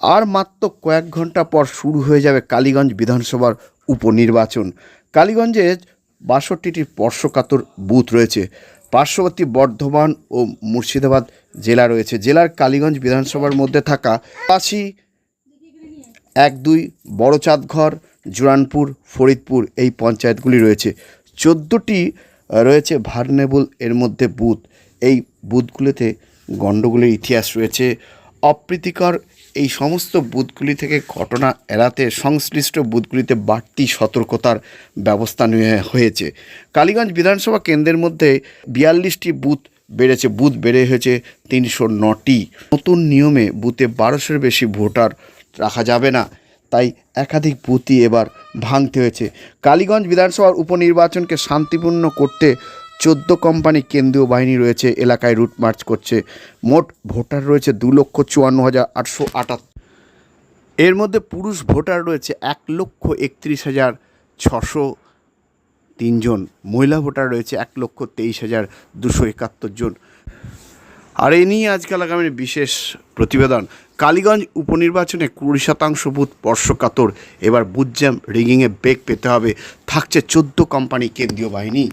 আর মাত্র কয়েক ঘণ্টা পর শুরু হয়ে যাবে কালীগঞ্জ বিধানসভার উপনির্বাচন। কালীগঞ্জে বাষট্টিটি স্পর্শকাতর বুথ রয়েছে। পার্শ্ববর্তী বর্ধমান ও মুর্শিদাবাদ জেলা রয়েছে। জেলার কালীগঞ্জ বিধানসভার মধ্যে থাকা পাশি এক দুই বড়চাঁদঘর জুরানপুর, ফরিদপুর এই পঞ্চায়েতগুলি রয়েছে। চোদ্দোটি রয়েছে ভার্নেবল এর মধ্যে বুথ। এই বুথগুলিতে গণ্ডগোলের ইতিহাস রয়েছে। অপ্রীতিকর এই সমস্ত বুথগুলি থেকে ঘটনা এড়াতে সংশ্লিষ্ট বুথগুলিতে বাড়তি সতর্কতার ব্যবস্থা নেওয়া হয়েছে। কালীগঞ্জ বিধানসভা কেন্দ্রের মধ্যে বিয়াল্লিশটি বুথ বেড়েছে, বুথ বেড়ে হয়েছে তিনশো নটি। নতুন নিয়মে বুথে বারোশোর বেশি ভোটার রাখা যাবে না, তাই একাধিক বুথই এবার ভাঙতে হয়েছে। কালীগঞ্জ বিধানসভার উপনির্বাচনকে শান্তিপূর্ণ করতে চোদ্দ কোম্পানি কেন্দ্রীয় বাহিনী রয়েছে, এলাকায় রুট মার্চ করছে। মোট ভোটার রয়েছে দু লক্ষ চুয়ান্ন হাজার আটশো আটাত্তর। এর মধ্যে পুরুষ ভোটার রয়েছে এক লক্ষ একত্রিশ হাজার ছশো তিনজন মহিলা ভোটার রয়েছে এক লক্ষ তেইশ হাজার দুশো একাত্তর জন। আর এ নিয়ে আজকাল আগামীর বিশেষ প্রতিবেদন। কালীগঞ্জ উপনির্বাচনে কুড়ি শতাংশ বুথ স্পর্শকাতর এবার বুথ জ্যাম, রিগিংয়ে বেগ পেতে হবে। থাকছে চোদ্দ কোম্পানি কেন্দ্রীয় বাহিনী।